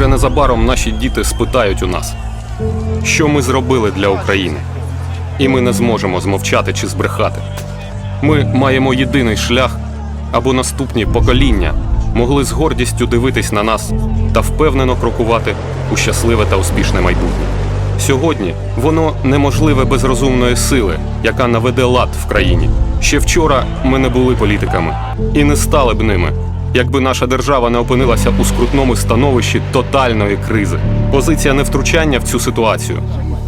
Вже незабаром наші діти спитають у нас, що ми зробили для України, і ми не зможемо змовчати чи збрехати. Ми маємо єдиний шлях, аби наступні покоління могли з гордістю дивитись на нас та впевнено крокувати у щасливе та успішне майбутнє. Сьогодні воно неможливе без розумної сили, яка наведе лад в країні. Ще вчора ми не були політиками і не стали б ними, якби наша держава не опинилася у скрутному становищі тотальної кризи. Позиція невтручання в цю ситуацію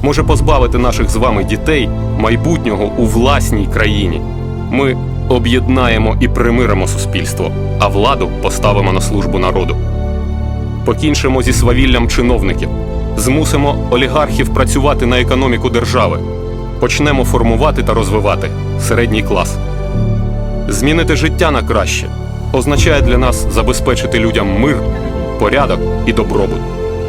може позбавити наших з вами дітей майбутнього у власній країні. Ми об'єднаємо і примиримо суспільство, а владу поставимо на службу народу. Покінчимо зі свавіллям чиновників, змусимо олігархів працювати на економіку держави, почнемо формувати та розвивати середній клас. Змінити життя на краще означає для нас забезпечити людям мир, порядок і добробут.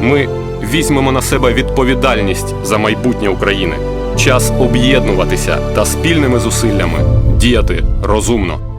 Ми візьмемо на себе відповідальність за майбутнє України. Час об'єднуватися та спільними зусиллями діяти розумно.